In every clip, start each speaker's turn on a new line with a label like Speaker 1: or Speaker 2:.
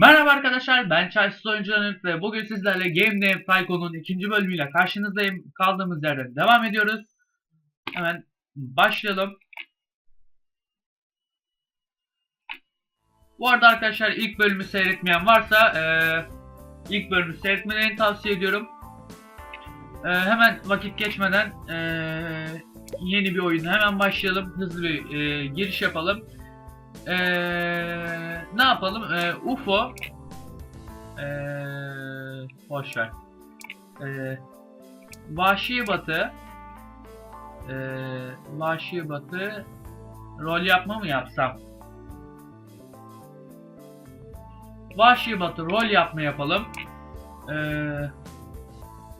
Speaker 1: Merhaba arkadaşlar ben Charles Oyunculanık ve bugün sizlerle Game Dev Tycoon'un ikinci bölümüyle karşınızdayım. Kaldığımız yerden devam ediyoruz. Hemen başlayalım. Bu arada arkadaşlar ilk bölümü seyretmeyen varsa eee, ilk bölümü seyretmelerini tavsiye ediyorum. Eee, hemen vakit geçmeden eee, yeni bir oyuna hemen başlayalım. Hızlı bir eee, giriş yapalım. Ee, ne yapalım? Ee, UFO ee, boş ver. Ee, Vahşi Batı ee, Vahşi Batı rol yapma mı yapsam? Vahşi Batı rol yapma yapalım. Ee,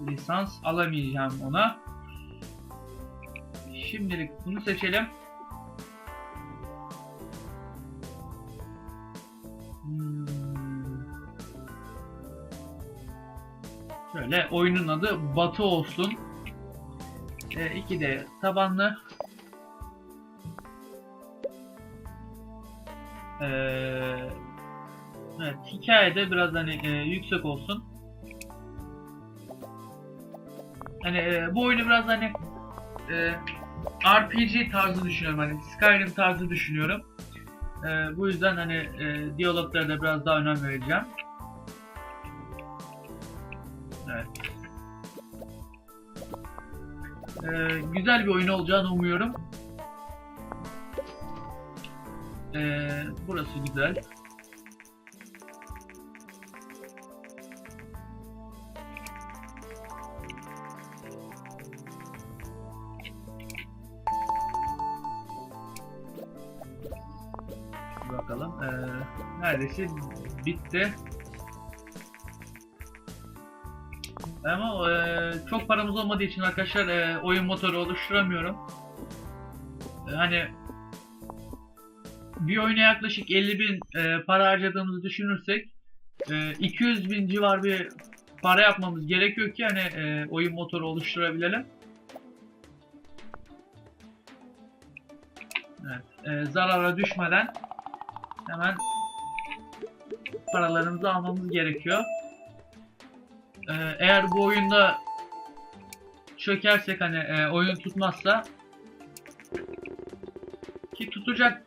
Speaker 1: lisans alamayacağım ona. Şimdilik bunu seçelim. Şöyle oyunun adı Batı olsun. E, iki de tabanlı. E, evet hikayede biraz hani e, yüksek olsun. Hani e, bu oyunu biraz hani e, RPG tarzı düşünüyorum hani Skyrim tarzı düşünüyorum. Ee, bu yüzden hani e, diyaloglara da biraz daha önem vereceğim. Ee, güzel bir oyun olacağını umuyorum. Ee, burası güzel. Bakalım. Ee, neredeyse bitti. Ama e, çok paramız olmadığı için arkadaşlar e, oyun motoru oluşturamıyorum. E, hani bir oyuna yaklaşık 50 bin e, para harcadığımızı düşünürsek e, 200 bin civar bir para yapmamız gerekiyor ki hani e, oyun motoru oluşturabilelim. Evet, e, zarara düşmeden hemen paralarımızı almamız gerekiyor. Ee, eğer bu oyunda çökersek hani e, oyun tutmazsa ki tutacak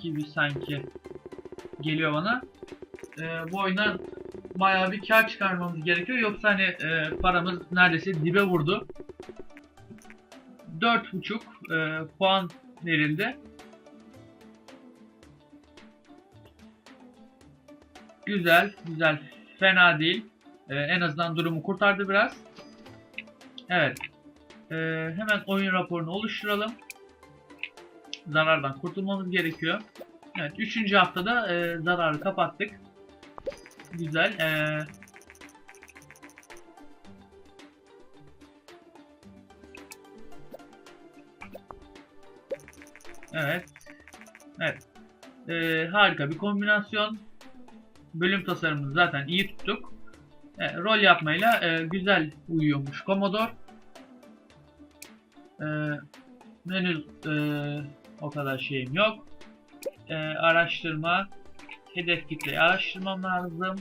Speaker 1: gibi sanki geliyor bana. Ee, bu oyundan bayağı bir kar çıkarmamız gerekiyor. Yoksa hani e, paramız neredeyse dibe vurdu. 4.5 e, puan verildi. Güzel, güzel. Fena değil. Ee, en azından durumu kurtardı biraz. Evet. Ee, hemen oyun raporunu oluşturalım. Zarardan kurtulmamız gerekiyor. Evet, üçüncü haftada e, zararı kapattık. Güzel. Ee, evet. Evet. Ee, harika bir kombinasyon bölüm tasarımını zaten iyi tuttuk. E, rol yapmayla e, güzel uyuyormuş Commodore. E, henüz e, o kadar şeyim yok. E, araştırma, hedef kitleyi araştırmam lazım.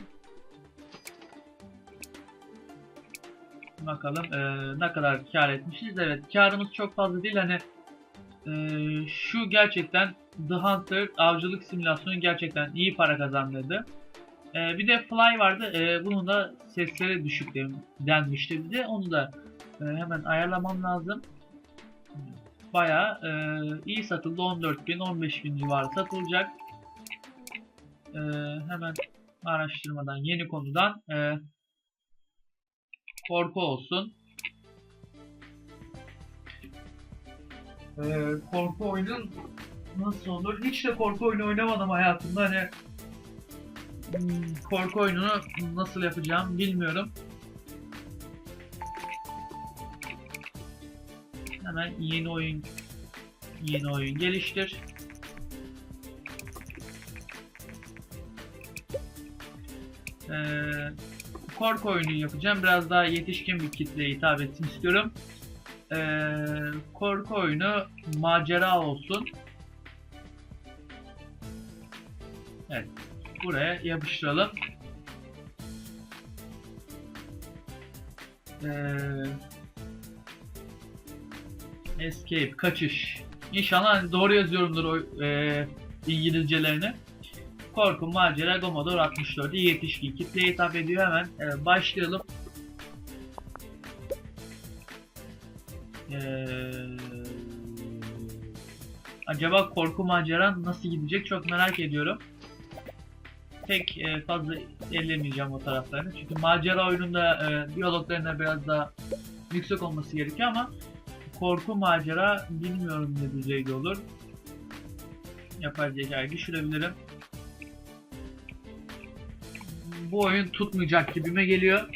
Speaker 1: Bakalım e, ne kadar kar etmişiz. Evet karımız çok fazla değil. Hani e, şu gerçekten The Hunter avcılık simülasyonu gerçekten iyi para kazandırdı. Ee, bir de Fly vardı. Ee, bunun da sesleri düşük den- denmişti bize. Onu da e, hemen ayarlamam lazım. Bayağı e, iyi satıldı. 14.000 15.000 civarı satılacak. Ee, hemen araştırmadan yeni konudan e, korku olsun. Ee, korku oyunun nasıl olur? Hiç de korku oyunu oynamadım hayatımda. Hani korku oyununu nasıl yapacağım bilmiyorum. Hemen yeni oyun yeni oyun geliştir. Ee, korku oyunu yapacağım. Biraz daha yetişkin bir kitleye hitap etsin istiyorum. Ee, korku oyunu macera olsun. Buraya yapıştıralım. Ee, escape, kaçış. İnşallah hani doğru yazıyorumdur o e, İngilizcelerini. Korku, macera, Commodore 64 yetişkin kitleye hitap ediyor. Hemen e, başlayalım. Ee, acaba korku macera nasıl gidecek çok merak ediyorum. Pek e, fazla ellemeyeceğim o taraflarını. Çünkü macera oyununda e, diyaloglarında biraz daha yüksek olması gerekiyor ama korku macera bilmiyorum ne düzeyde olur. Yapay zekayı düşürebilirim. Bu oyun tutmayacak gibime geliyor.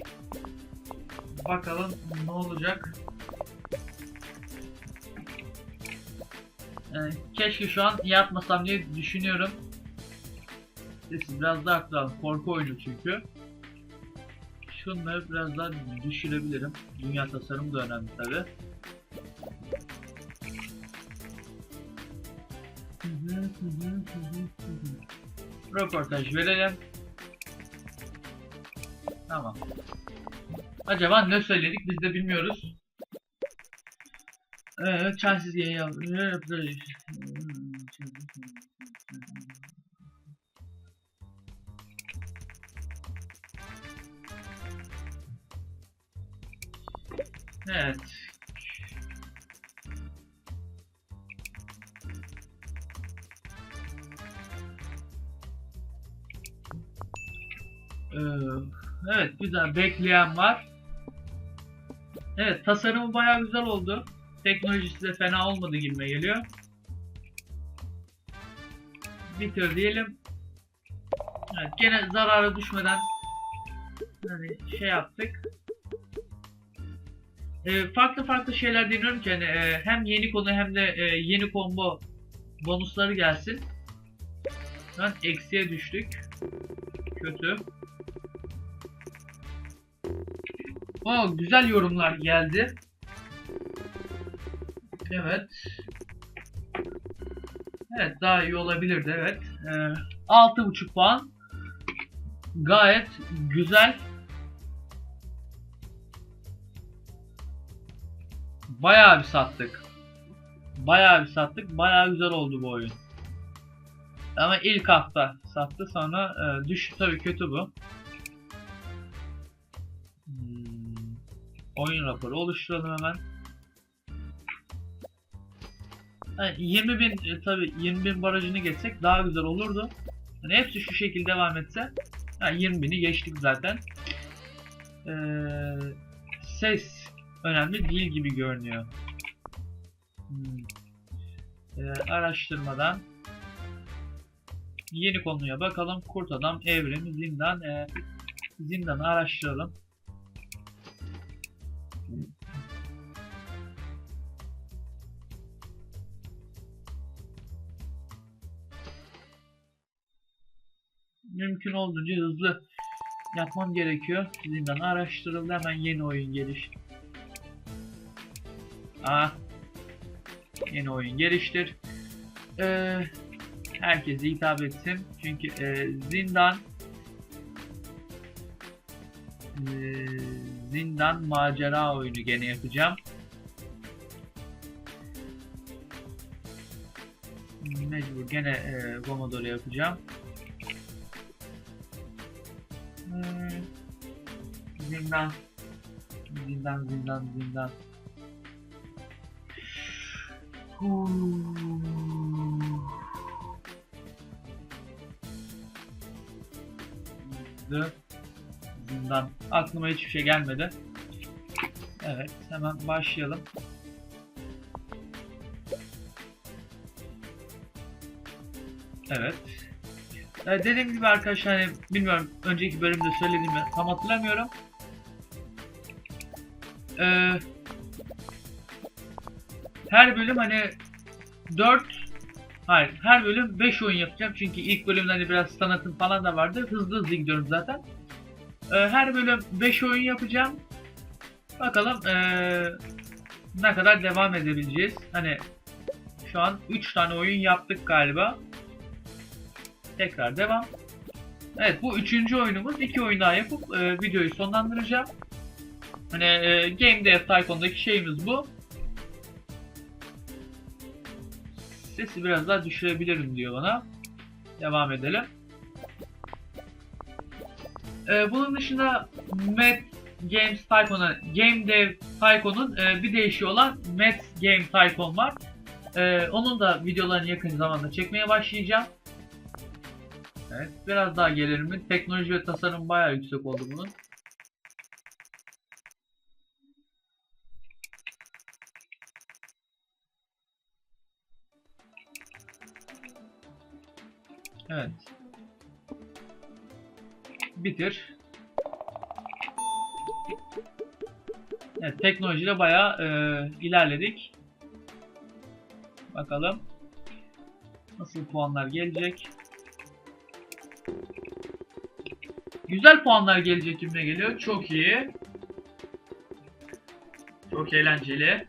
Speaker 1: Bakalım ne olacak. Yani keşke şu an yapmasam diye düşünüyorum. Sesi biraz daha aktaralım. Korku oyunu çünkü. Şunları biraz daha düşürebilirim. Dünya tasarımı da önemli tabi. Röportaj verelim. Tamam. Acaba ne söyledik biz de bilmiyoruz. Evet, Chelsea'si yayın Evet. Ee, evet güzel bekleyen var. Evet tasarımı bayağı güzel oldu. Teknolojisi de fena olmadı gibime geliyor. Bitir diyelim. Evet, gene zarara düşmeden hani şey yaptık. Ee, farklı farklı şeyler deniyorum ki hani e, hem yeni konu hem de e, yeni combo bonusları gelsin. An eksiye düştük. Kötü. Oo, güzel yorumlar geldi. Evet. Evet daha iyi olabilirdi evet. Ee, 6.5 puan. Gayet güzel. Bayağı bir sattık. Bayağı bir sattık. Bayağı güzel oldu bu oyun. Ama ilk hafta sattı sonra e, düştü tabii kötü bu. Oyun raporu oluşturalım hemen. Yani 20 bin e, tabi 20 bin barajını geçsek daha güzel olurdu. Yani hepsi şu şekilde devam etse yani 20 bini geçtik zaten. Ee, ses önemli değil gibi görünüyor. Hmm. Ee, araştırmadan yeni konuya bakalım. Kurt adam, evrim, zindan. E, zindanı araştıralım. Mümkün olduğunca hızlı yapmam gerekiyor. Zindanı araştırıldı. Hemen yeni oyun geliş. Aa, yeni oyun geliştir. Ee, herkese hitap etsin. Çünkü e, zindan e, zindan macera oyunu gene yapacağım. Mecbur gene e, Commodore yapacağım. Zindan zindan zindan zindan Zindan. Zindan. Aklıma hiçbir şey gelmedi. Evet, hemen başlayalım. Evet. Ee, dediğim gibi arkadaşlar hani bilmiyorum önceki bölümde söylediğimi tam hatırlamıyorum. Ee, her bölüm hani 4 hayır her bölüm 5 oyun yapacağım. Çünkü ilk bölümde hani biraz sanatım falan da vardı. Hızlı hızlı gidiyorum zaten. Ee, her bölüm 5 oyun yapacağım. Bakalım ee, ne kadar devam edebileceğiz. Hani şu an 3 tane oyun yaptık galiba. Tekrar devam. Evet bu üçüncü oyunumuz. İki oyun daha yapıp e, videoyu sonlandıracağım. Hani e, Game Dev Tycoon'daki şeyimiz bu. Sesi biraz daha düşürebilirim diyor bana. Devam edelim. E, bunun dışında Mad Games Tycoon'a, Game Dev Tycoon'un e, bir değişiği olan Mad Game Tycoon var. E, onun da videolarını yakın zamanda çekmeye başlayacağım. Evet, biraz daha gelelim? Teknoloji ve tasarım bayağı yüksek oldu bunun. Evet. Bitir. Evet, teknolojide bayağı e, ilerledik. Bakalım. Nasıl puanlar gelecek? Güzel puanlar gelecek gibime geliyor. Çok iyi. Çok eğlenceli.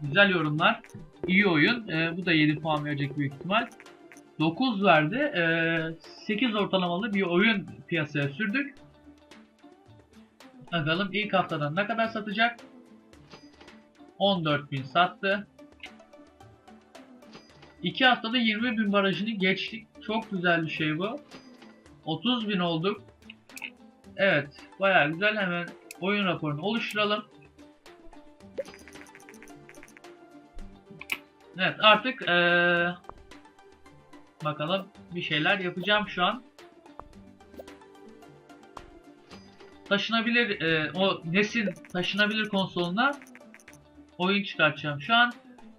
Speaker 1: Güzel yorumlar. İyi oyun. Ee, bu da 7 puan verecek büyük ihtimal. 9 verdi. Ee, 8 ortalamalı bir oyun piyasaya sürdük. Bakalım ilk haftadan ne kadar satacak? 14.000 sattı. 2 haftada 20.000 barajını geçtik. Çok güzel bir şey bu. 30 bin olduk. Evet. Bayağı güzel. Hemen oyun raporunu oluşturalım. Evet artık ee, bakalım bir şeyler yapacağım şu an. Taşınabilir ee, o Nesin taşınabilir konsoluna oyun çıkartacağım. Şu an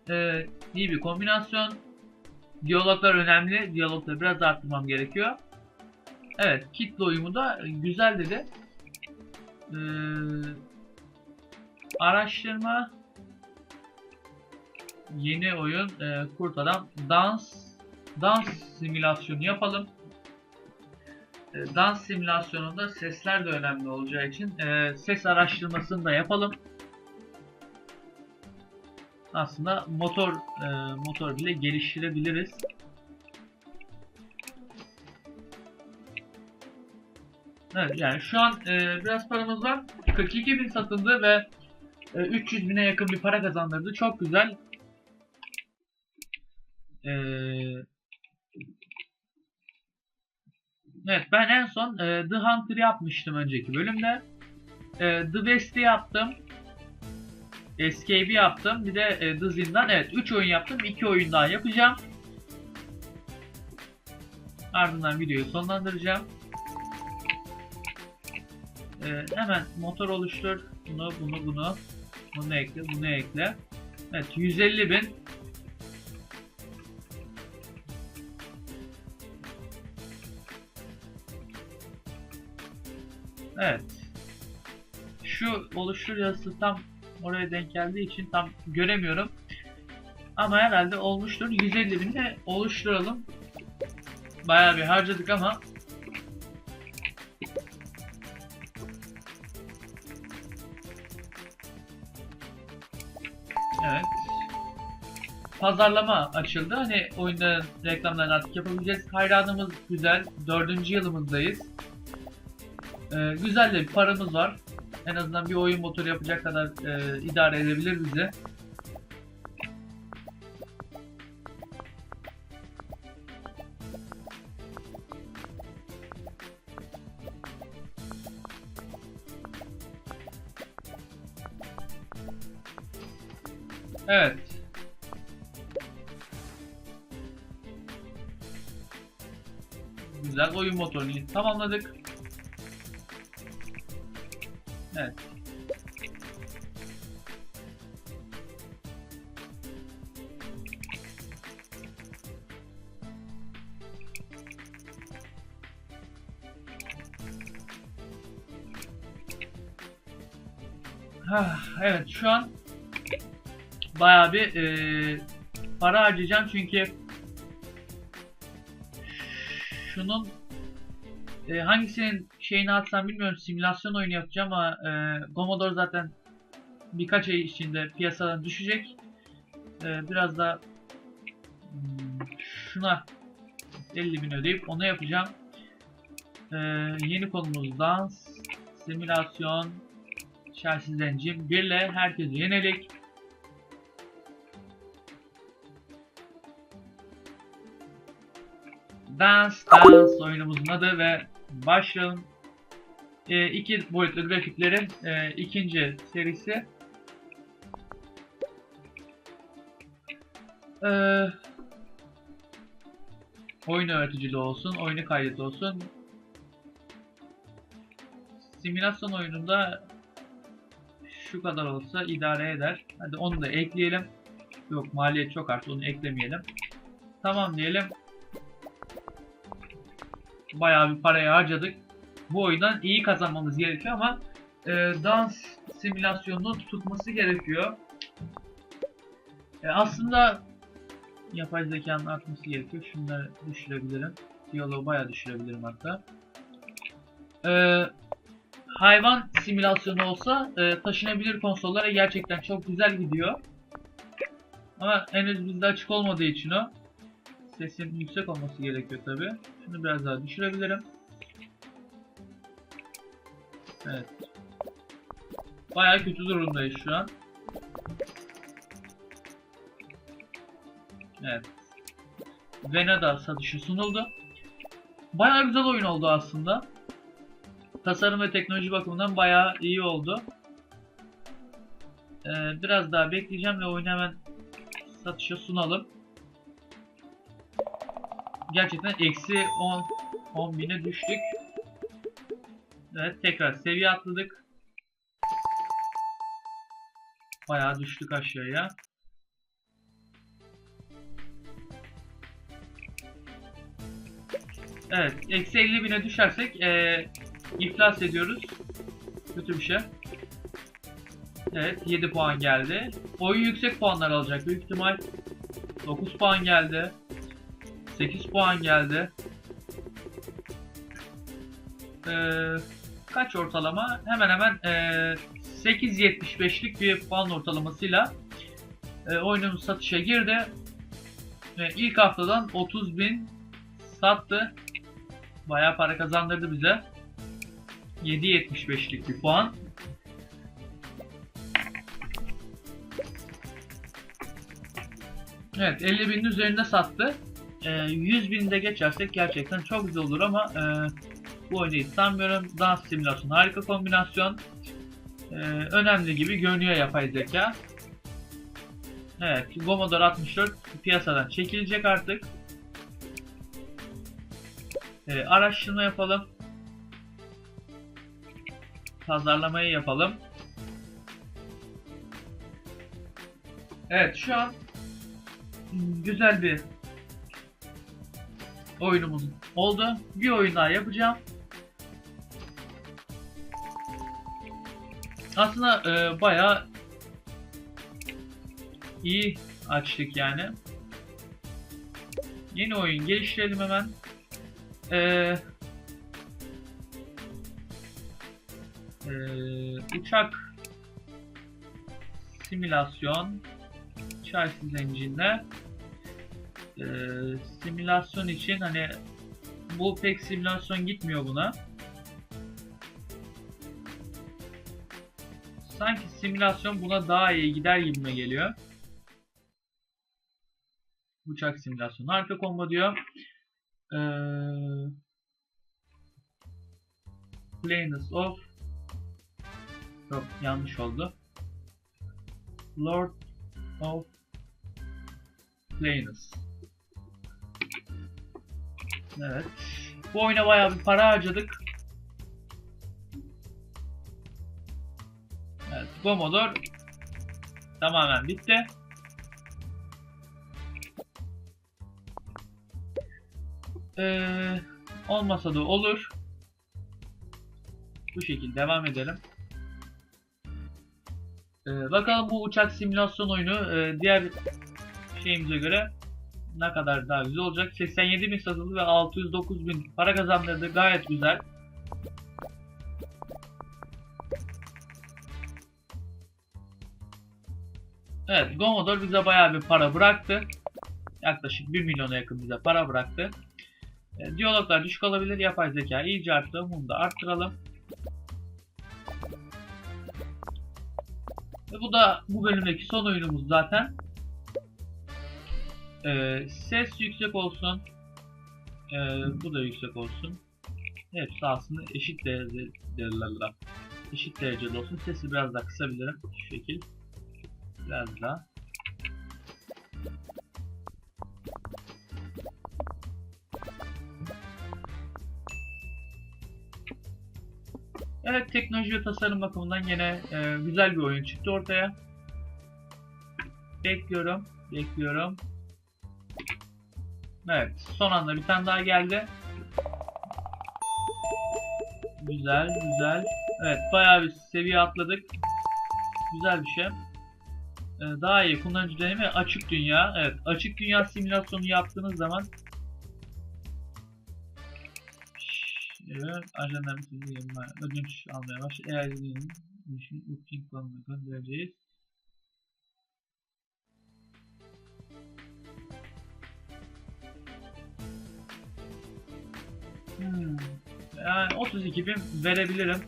Speaker 1: ee, iyi bir kombinasyon. Diyaloglar önemli. Diyalogları biraz arttırmam gerekiyor. Evet, kitle uyumu da güzel dedi. Ee, araştırma yeni oyun e, kurt adam dans dans simülasyonu yapalım. E, dans simülasyonunda sesler de önemli olacağı için e, ses araştırmasını da yapalım. Aslında motor e, motor bile geliştirebiliriz. Evet yani şu an e, biraz paramız var. 42 bin satıldı ve e, 300 bine yakın bir para kazandırdı. Çok güzel. E, evet ben en son e, The Hunter yapmıştım önceki bölümde. E, The West'i yaptım. Escape'i yaptım. Bir de e, The Zindan. Evet 3 oyun yaptım. 2 oyun daha yapacağım. Ardından videoyu sonlandıracağım. Ee, hemen motor oluştur. Bunu, bunu, bunu. Bunu ekle, bunu ekle. Evet, 150 bin. Evet. Şu oluştur yazısı tam oraya denk geldiği için tam göremiyorum. Ama herhalde olmuştur. 150 bin de oluşturalım. Bayağı bir harcadık ama Evet. Pazarlama açıldı. Hani oyunların reklamlarını artık yapabileceğiz. Hayranımız güzel. Dördüncü yılımızdayız. Ee, güzel de bir paramız var. En azından bir oyun motoru yapacak kadar e, idare edebilir bizi. Evet. Güzel oyun motorunu tamamladık. Evet. Hah, evet şu an bayağı bir e, para harcayacağım çünkü şunun e, hangisinin şeyini atsam bilmiyorum simülasyon oyunu yapacağım ama e, Commodore zaten birkaç ay içinde piyasadan düşecek. E, biraz da hmm, şuna 50 bin ödeyip onu yapacağım. Ee, yeni konumuz dans, simülasyon, Chelsea Zencim. Birle herkesi yenelik. Dance Dance oyunumuzun adı ve başlayalım. Ee, iki boyutlu grafiklerin e, ikinci serisi. Ee, oyun öğreticiliği olsun, oyunu kaydet olsun. Simülasyon oyununda şu kadar olsa idare eder. Hadi onu da ekleyelim. Yok maliyet çok arttı onu eklemeyelim. Tamam diyelim. Bayağı bir parayı harcadık. Bu oyundan iyi kazanmamız gerekiyor ama e, dans simülasyonunun tutması gerekiyor. E, aslında yapay zekanın artması gerekiyor. Şunları düşürebilirim. Diyaloğu bayağı düşürebilirim hatta. E, hayvan simülasyonu olsa e, taşınabilir konsollara gerçekten çok güzel gidiyor. Ama henüz bizde açık olmadığı için o sesin yüksek olması gerekiyor tabi. Şunu biraz daha düşürebilirim. Evet. Bayağı kötü durumdayız şu an. Evet. Venada satışa sunuldu. Bayağı güzel oyun oldu aslında. Tasarım ve teknoloji bakımından bayağı iyi oldu. Ee, biraz daha bekleyeceğim ve oyunu hemen satışa sunalım. Gerçekten eksi 10 10 bine düştük. Evet tekrar seviye atladık. Bayağı düştük aşağıya. Evet eksi 50 bine düşersek ee, iflas ediyoruz. Kötü bir şey. Evet 7 puan geldi. Oyun yüksek puanlar alacak büyük ihtimal. 9 puan geldi. 8 puan geldi. Ee, kaç ortalama? Hemen hemen ee, 8.75'lik bir puan ortalamasıyla e, oyunumuz satışa girdi. Ve ilk haftadan 30.000 sattı. Bayağı para kazandırdı bize. 7.75'lik bir puan. Evet 50 binin üzerinde sattı. Ee, 100 binde geçersek gerçekten çok güzel olur ama e, bu oyunu hiç sanmıyorum. Dans simülasyon harika kombinasyon. Ee, önemli gibi görünüyor yapay zeka. Evet Commodore 64 piyasadan çekilecek artık. Ee, araştırma yapalım. Pazarlamayı yapalım. Evet şu an güzel bir oyunumuz oldu. Bir oyun daha yapacağım. Aslında e, bayağı iyi açtık yani. Yeni oyun geliştirelim hemen. Ee, ee, uçak simülasyon Chelsea Engine'le ee, simülasyon için hani bu pek simülasyon gitmiyor buna. Sanki simülasyon buna daha iyi gider gibime geliyor. Uçak simülasyonu arka combo diyor. Ee, Planes of Yok yanlış oldu. Lord of Planes. Evet. Bu oyuna bayağı bir para harcadık. Commodore tamamen bitti. Ee, olmasa da olur. Bu şekilde devam edelim. Ee, bakalım bu uçak simülasyon oyunu e, diğer şeyimize göre ne kadar daha güzel olacak. 87 bin satıldı ve 609 bin para kazandırdı. Gayet güzel. Evet, Commodore bize bayağı bir para bıraktı. Yaklaşık 1 milyona yakın bize para bıraktı. E, diyaloglar düşük olabilir. Yapay zeka iyice arttı. Bunu da arttıralım. Ve bu da bu bölümdeki son oyunumuz zaten. Ee, ses yüksek olsun. Ee, bu da yüksek olsun. Hepsi aslında eşit derecede eşit derecede olsun. Sesi biraz daha kısabilirim. Şu şekil. Biraz daha. Evet teknoloji ve tasarım bakımından yine e, güzel bir oyun çıktı ortaya. Bekliyorum. Bekliyorum. Evet. Son anda bir tane daha geldi. Güzel, güzel. Evet, bayağı bir seviye atladık. Güzel bir şey. Ee, daha iyi kullanıcı deneyimi açık dünya. Evet, açık dünya simülasyonu yaptığınız zaman Evet, ajanlar sizi yayınlar. Ödünç almaya başladı. Eğer yayın işin booking planını göndereceğiz. Hmm. Yani 32 bin verebilirim.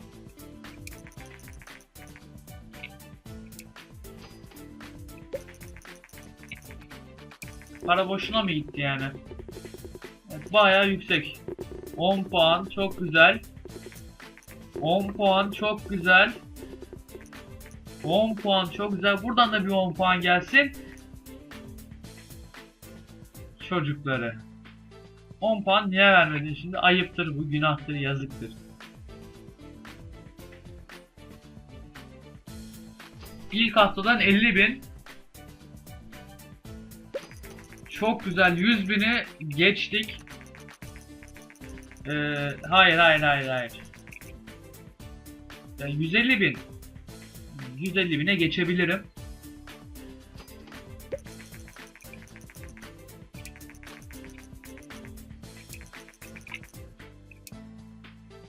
Speaker 1: Para boşuna mı gitti yani? Evet, bayağı yüksek. 10 puan çok güzel. 10 puan çok güzel. 10 puan çok güzel. Buradan da bir 10 puan gelsin. Çocukları. 10 puan niye vermedin şimdi? Ayıptır bu, günahtır, yazıktır. İlk haftadan 50 bin. Çok güzel. 100 bini geçtik. Ee, hayır hayır hayır hayır. Yani 150 bin. 150 bine geçebilirim.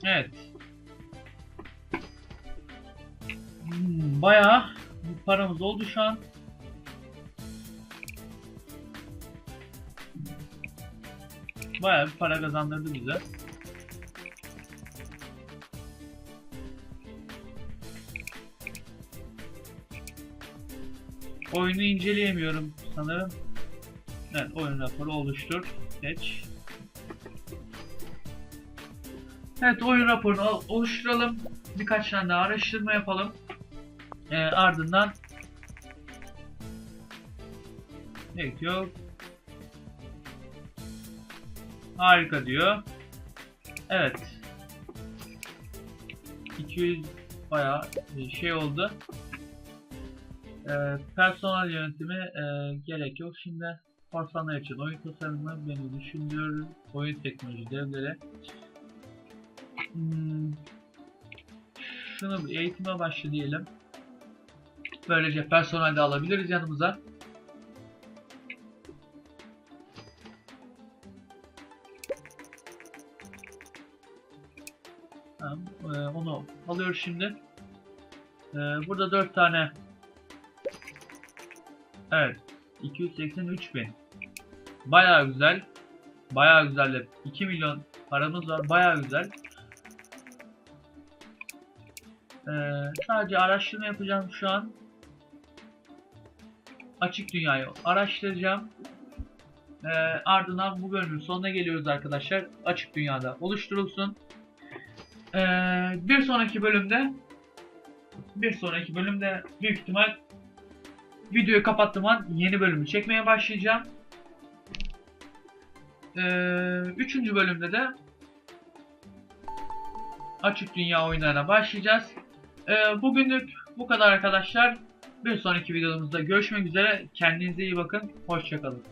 Speaker 1: Evet. Hmm, bayağı paramız oldu şu an. Bayağı bir para kazandırdı bize. Oyunu inceleyemiyorum sanırım. Evet, oyun raporu oluştur. Geç. Evet, oyun raporunu ol- oluşturalım. Birkaç tane daha araştırma yapalım. Ee, ardından ne diyor? Harika diyor. Evet. 200 bayağı şey oldu. Ee, personel yönetimi e, gerek yok. Şimdi korsanlar için oyun tasarımı beni düşünüyor. Oyun teknoloji devleri. Hmm. Şunu eğitime başla diyelim. Böylece personel de alabiliriz yanımıza. Onu alıyoruz şimdi. E, burada 4 tane Evet. 283 bin. Bayağı güzel. Bayağı güzel. 2 milyon paramız var. Bayağı güzel. Ee, sadece araştırma yapacağım şu an. Açık dünyayı araştıracağım. Ee, ardından bu bölümün sonuna geliyoruz arkadaşlar. Açık dünyada oluşturulsun. Ee, bir sonraki bölümde bir sonraki bölümde büyük ihtimal videoyu kapattığım an yeni bölümü çekmeye başlayacağım. Ee, üçüncü bölümde de açık dünya oyunlarına başlayacağız. Ee, bugünlük bu kadar arkadaşlar. Bir sonraki videomuzda görüşmek üzere. Kendinize iyi bakın. Hoşçakalın.